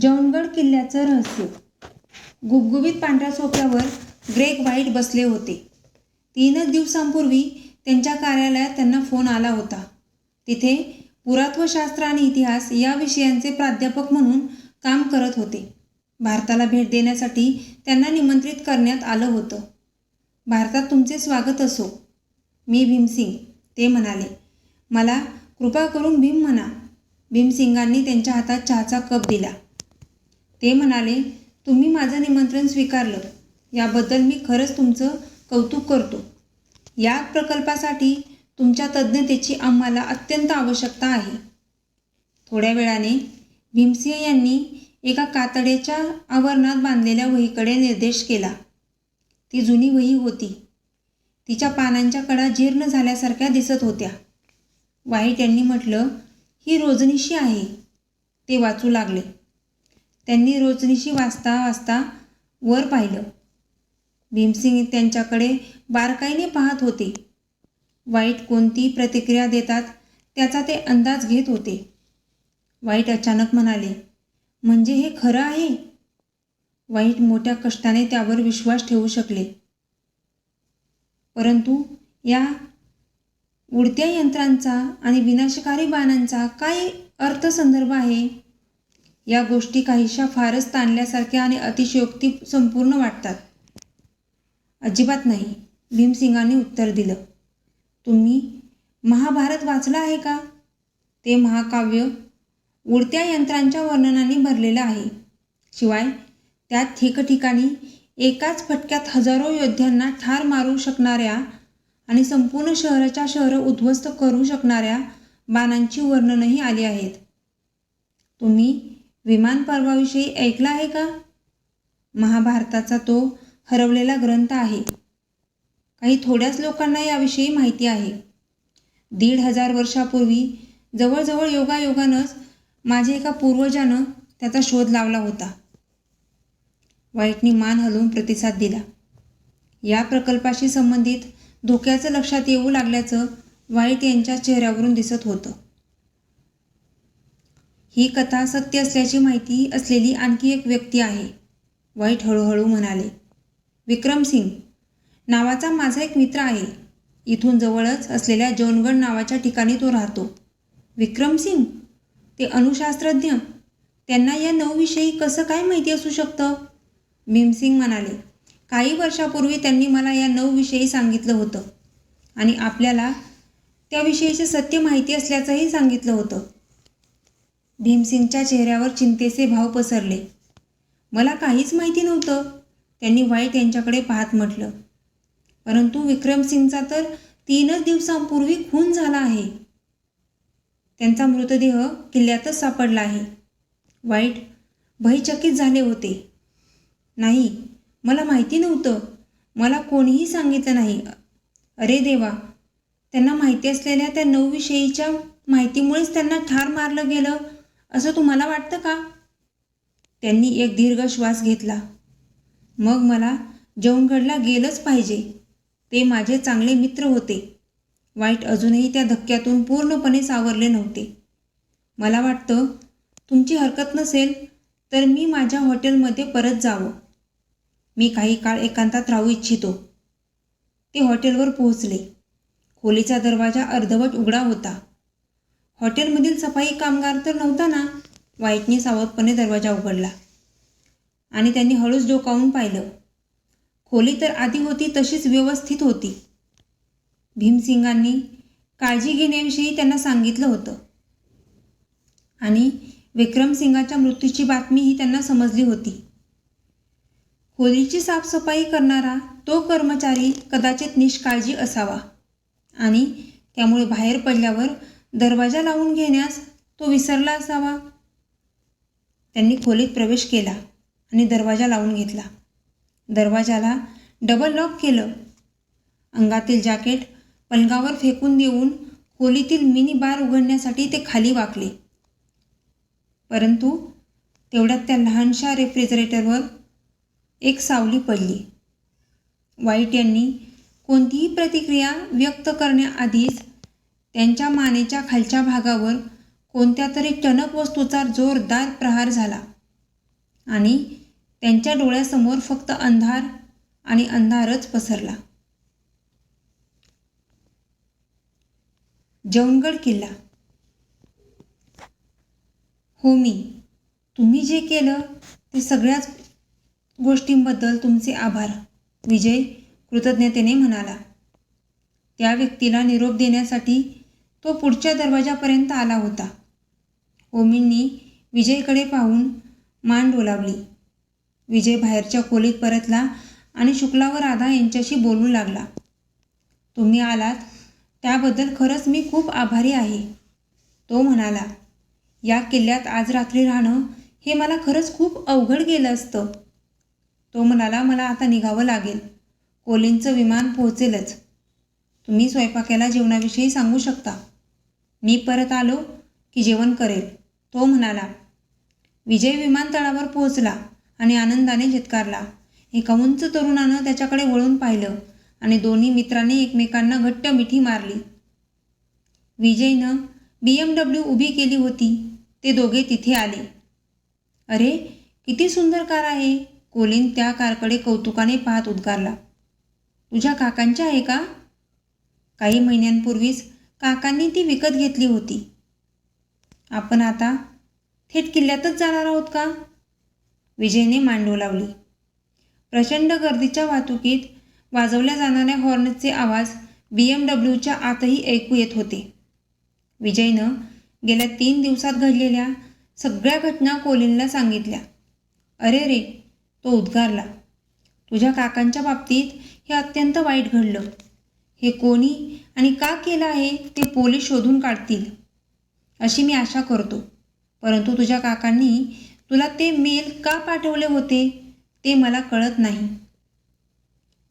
जौनगड किल्ल्याचं रहस्य. गुबगुबीत पांढऱ्या सोफ्यावर ग्रेग व्हाईट बसले होते. तीनच दिवसांपूर्वी त्यांच्या कार्यालयात त्यांना फोन आला होता. तिथे पुरातत्वशास्त्र आणि इतिहास या विषयांचे प्राध्यापक म्हणून काम करत होते. भारताला भेट देण्यासाठी त्यांना निमंत्रित करण्यात आलं होतं. भारतात तुमचे स्वागत असो मी भीमसिंग ते म्हणाले. मला कृपा करून भीम म्हणा. भीमसिंगांनी त्यांच्या हातात चहाचा कप दिला. ते म्हणाले तुम्ही माझं निमंत्रण स्वीकारलं. याबद्दल मी खरंच तुमचं कौतुक करतो. या प्रकल्पासाठी तुमच्या तज्ज्ञतेची आम्हाला अत्यंत आवश्यकता आहे. थोड्या वेळाने भीमसिंह यांनी एका कातड्याच्या आवरणात बांधलेल्या वहीकडे निर्देश केला. ती जुनी वही होती. तिच्या पानांच्या कडा जीर्ण झाल्यासारख्या दिसत होत्या. वाईट यांनी म्हटलं ही रोजनिशी आहे. ते वाचू लागले. त्यांनी रोजनिशी वाचता वाचता वर पाहिलं. भीमसिंग त्यांच्याकडे बारकाईने पाहत होते. वाईट कोणती प्रतिक्रिया देतात त्याचा ते अंदाज घेत होते. वाईट अचानक म्हणाले म्हणजे हे खरं आहे? वाईट मोठ्या कष्टाने त्यावर विश्वास ठेवू शकले. परंतु या उडत्या यंत्रांचा आणि विनाशकारी बाणांचा काय अर्थसंदर्भ आहे? या गोष्टी काहीशा फारच ताणल्यासारख्या आणि अतिशयोक्ती संपूर्ण वाटतात. अजिबात नाही. भीमसिंगाने उत्तर दिलं. तुम्ही महाभारत वाचलं आहे का? ते महाकाव्य उडत्या यंत्रांच्या वर्णनाने भरलेलं आहे. शिवाय त्यात ठिकठिकाणी एकाच फटक्यात हजारो योद्ध्यांना ठार मारू शकणाऱ्या आणि संपूर्ण शहराच्या शहरं उद्ध्वस्त करू शकणाऱ्या बाणांची वर्णनही आली आहेत. तुम्ही विमान पर्वाविषयी ऐकला आहे का? महाभारताचा तो हरवलेला ग्रंथ आहे. काही थोड्याच लोकांना याविषयी माहिती आहे. दीड हजार वर्षापूर्वी जवळजवळ योगायोगानंच माझ्या एका पूर्वजानं त्याचा शोध लावला होता. वाईटनी मान हलवून प्रतिसाद दिला. या प्रकल्पाशी संबंधित धोक्याचं लक्षात येऊ लागल्याचं वाईट यांच्या चेहऱ्यावरून दिसत होतं. ही कथा सत्य असल्याची माहिती असलेली आणखी एक व्यक्ती आहे. वाईट हळूहळू म्हणाले विक्रम सिंग नावाचा माझा एक मित्र आहे. इथून जवळच असलेल्या जौनगड नावाच्या ठिकाणी तो राहतो. विक्रम सिंग ते अणुशास्त्रज्ञ त्यांना या नऊविषयी कसं काय माहिती असू शकतं? भीमसिंग म्हणाले काही वर्षापूर्वी त्यांनी मला या नऊविषयी सांगितलं होतं आणि आपल्याला त्याविषयीचे सत्य माहिती असल्याचंही सांगितलं होतं. भीमसिंगच्या चेहऱ्यावर चिंतेचे भाव पसरले. मला काहीच माहिती नव्हतं त्यांनी वाईट यांच्याकडे पाहत म्हटलं. परंतु विक्रमसिंगचा तर तीनच दिवसांपूर्वी खून झाला आहे. त्यांचा मृतदेह किल्ल्यातच सापडला आहे. वाईट भयचकित झाले होते. नाही मला माहिती नव्हतं. मला कोणीही सांगितलं नाही. अरे देवा त्यांना माहिती असलेल्या त्या नऊविषयीच्या माहितीमुळेच त्यांना ठार मारलं गेलं. असं तुम्हाला वाटतं का? त्यांनी एक दीर्घ श्वास घेतला. मग मला जेवणगडला गेलंच पाहिजे. ते माझे चांगले मित्र होते. वाईट अजूनही त्या धक्क्यातून पूर्णपणे सावरले नव्हते. मला वाटतं तुमची हरकत नसेल तर मी माझ्या हॉटेलमध्ये परत जावं. मी काही काळ एकांतात राहू इच्छितो. ते हॉटेलवर पोहोचले. खोलीचा दरवाजा अर्धवट उघडा होता. हॉटेलमधील सफाई कामगार तर नव्हता ना? वाईटने सावधपणे दरवाजा उघडला. आणि त्यांनी हळूच डोकावून पाहिलं. खोली तर आधी होती तशीच व्यवस्थित होती. भीमसिंगांनी काळजी घेण्याविषयी त्यांना सांगितलं होतं. आणि विक्रमसिंगाच्या मृत्यूची बातमीही त्यांना समजली होती. खोलीची साफसफाई करणारा तो कर्मचारी कदाचित निष्काळजी असावा. आणि त्यामुळे बाहेर पडल्यावर दरवाजा लावून घेण्यास तो विसरला असावा. त्यांनी खोलीत प्रवेश केला आणि दरवाजा लावून घेतला. दरवाजाला डबल लॉक केलं. अंगातील जॅकेट पलंगावर फेकून देऊन खोलीतील मिनी बार उघडण्यासाठी ते खाली वाकले. परंतु तेवढ्यात त्या लहानशा रेफ्रिजरेटरवर एक सावली पडली. वाईट यांनी कोणतीही प्रतिक्रिया व्यक्त करण्याआधीच त्यांच्या मानेच्या खालच्या भागावर कोणत्या तरी टणक वस्तूचा जोरदार प्रहार झाला. आणि त्यांच्या डोळ्यासमोर फक्त अंधार आणि अंधारच पसरला. जौनगड किल्ला. हो मी तुम्ही जे केलं ते सगळ्याच गोष्टींबद्दल तुमचे आभार. विजय कृतज्ञतेने म्हणाला. त्या व्यक्तीला निरोप देण्यासाठी तो पुढच्या दरवाजापर्यंत आला होता. ओमींनी विजयकडे पाहून मान डोलावली. विजय बाहेरच्या खोलीत परतला आणि शुक्ला व राधा यांच्याशी बोलू लागला. तुम्ही आलात त्याबद्दल खरंच मी खूप आभारी आहे. तो म्हणाला या किल्ल्यात आज रात्री राहणं हे मला खरंच खूप अवघड गेलं असतं. तो म्हणाला मला आता निघावं लागेल. कोलींचं विमान पोहोचेलच. तुम्ही स्वयंपाक्याला जेवणाविषयी सांगू शकता. मी परत आलो की जेवण करेल. तो म्हणाला विजय विमानतळावर पोहोचला आणि आनंदाने चित्कारला एका उंच तरुणानं त्याच्याकडे वळून पाहिलं आणि दोन्ही मित्रांनी एकमेकांना घट्ट मिठी मारली. विजयनं बी एम डब्ल्यू उभी केली होती. ते दोघे तिथे आले. अरे किती सुंदर कार आहे कोलिन त्या कारकडे कौतुकाने पाहत उद्गारला. तुझ्या काकांच्या आहे का? काही महिन्यांपूर्वीच काकांनी ती विकत घेतली होती. आपण आता थेट किल्ल्यातच जाणार आहोत का? विजयने मांडू लावली. प्रचंड गर्दीच्या वाहतुकीत वाजवल्या जाणाऱ्या हॉर्नचे आवाज बी एम डब्ल्यूच्या आतही ऐकू येत होते. विजयनं गेल्या तीन दिवसात घडलेल्या सगळ्या घटना कोलिनला सांगितल्या. अरे रे तो उद्गारला. तुझ्या काकांच्या बाबतीत हे अत्यंत वाईट घडलं. हे कोणी आणि का केलं आहे ते पोलीस शोधून काढतील. अशी मी आशा करतो. परंतु तुझ्या काकांनी तुला ते मेल का पाठवले होते ते मला कळत नाही.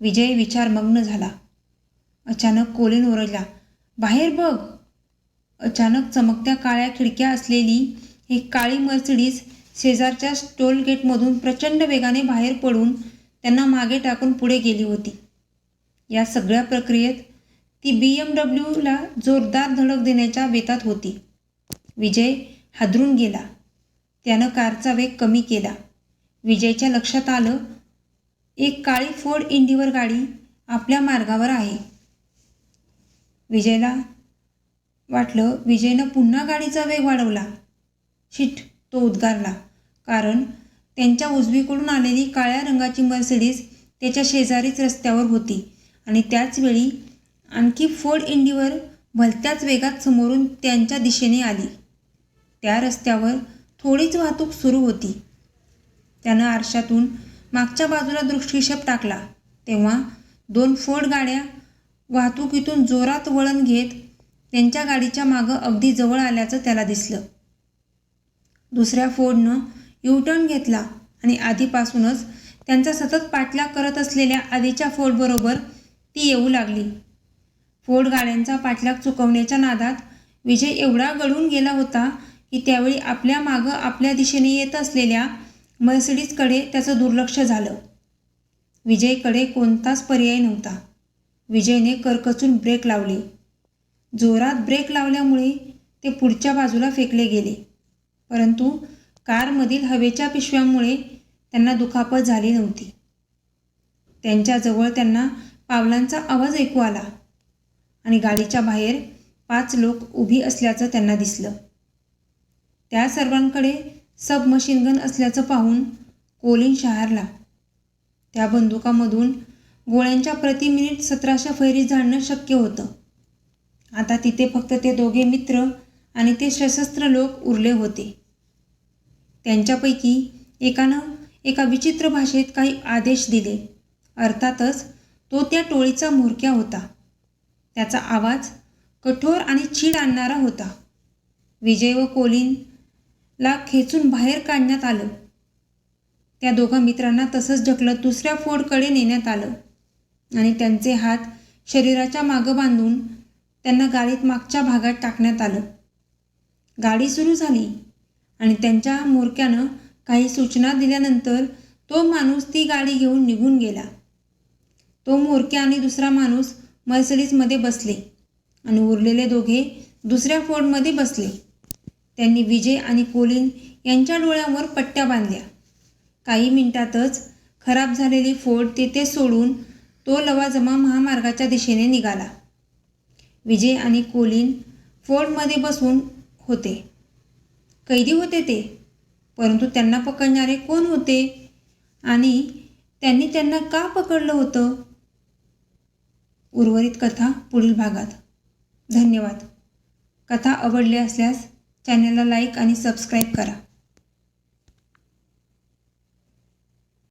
विजय विचारमग्न झाला. अचानक कोलिन ओरडला बाहेर बघ. अचानक चमकत्या काळ्या खिडक्या असलेली एक काळी मर्सिडीज शेजारच्या टोल गेटमधून प्रचंड वेगाने बाहेर पडून त्यांना मागे टाकून पुढे गेली होती. या सगळ्या प्रक्रियेत ती बी एम डब्ल्यूला जोरदार धडक देण्याच्या बेतात होती. विजय हादरून गेला. त्यानं कारचा वेग कमी केला. विजयच्या लक्षात आलं एक काळी फोर्ड इंडिवर गाडी आपल्या मार्गावर आहे. विजयला वाटलं विजयनं पुन्हा गाडीचा वेग वाढवला. शिट तो उद्गारला. कारण त्यांच्या उजवीकडून आलेली काळ्या रंगाची मर्सिडीज त्याच्या शेजारीच रस्त्यावर होती. आणि त्याचवेळी आणखी फोर्ड इंडिवर भलत्याच वेगात समोरून त्यांच्या दिशेने आली. त्या रस्त्यावर थोडीच वाहतूक सुरू होती. त्यानं आरशातून मागच्या बाजूला दृष्टिक्षेप टाकला. तेव्हा दोन फोर्ड गाड्या वाहतुकीतून जोरात वळण घेत त्यांच्या गाडीच्या मागं अगदी जवळ आल्याचं त्याला दिसलं. दुसऱ्या फोर्डनं युटर्न घेतला आणि आधीपासूनच त्यांचा सतत पाठलाग करत असलेल्या आधीच्या फोर्डबरोबर ती येऊ लागली. फोर्ड गाड्यांचा पाठलाग चुकवण्याच्या नादात विजय एवढा गळून गेला होता की त्यावेळी आपल्या मागं आपल्या दिशेने येत असलेल्या मर्सिडीजकडे त्याचं दुर्लक्ष झालं. विजयकडे कोणताच पर्याय नव्हता. विजयने करकचून ब्रेक लावले. जोरात ब्रेक लावल्यामुळे ते पुढच्या बाजूला फेकले गेले. परंतु कारमधील हवेच्या पिशव्यांमुळे त्यांना दुखापत झाली नव्हती. त्यांच्याजवळ त्यांना पावलांचा आवाज ऐकू आला. आणि गाडीच्या बाहेर पाच लोक उभी असल्याचं त्यांना दिसलं. त्या सर्वांकडे सब मशीनगन असल्याचं पाहून कोलिन शहारला. त्या बंदुकामधून गोळ्यांच्या प्रति मिनिट सतराशे फैरी झाडणं शक्य होतं. आता तिथे फक्त ते दोघे मित्र आणि ते सशस्त्र लोक उरले होते. त्यांच्यापैकी एकानं एका विचित्र भाषेत काही आदेश दिले. अर्थातच तो त्या टोळीचा म्होरक्या होता. त्याचा आवाज कठोर आणि चीड आणणारा होता. विजय व कोलिनला खेचून बाहेर काढण्यात आलं. त्या दोघा मित्रांना तसंच ढकलत दुसऱ्या फोडकडे नेण्यात आलं आणि त्यांचे हात शरीराच्या मागं बांधून त्यांना गाडीत मागच्या भागात टाकण्यात आलं. गाडी सुरू झाली आणि त्यांच्या मोरक्यानं काही सूचना दिल्यानंतर तो माणूस ती गाडी घेऊन निघून गेला. तो मोरक्या आणि दुसरा माणूस मर्सडीजमध्ये बसले आणि उरलेले दोघे दुसऱ्या फोर्डमध्ये बसले. त्यांनी विजय आणि कोलिन यांच्या डोळ्यांवर पट्ट्या बांधल्या. काही मिनिटातच खराब झालेली फोर्ड तेथे सोडून तो लवाजमा महामार्गाच्या दिशेने निघाला. विजय आणि कोलिन फोर्डमध्ये बसून होते. कैदी होते ते परंतु त्यांना पकडणारे कोण होते? आणि त्यांनी त्यांना का पकडलं होतं? उर्वरित कथा पुढील भागात. धन्यवाद. कथा आवडली असल्यास चॅनलला लाईक आणि सबस्क्राईब करा.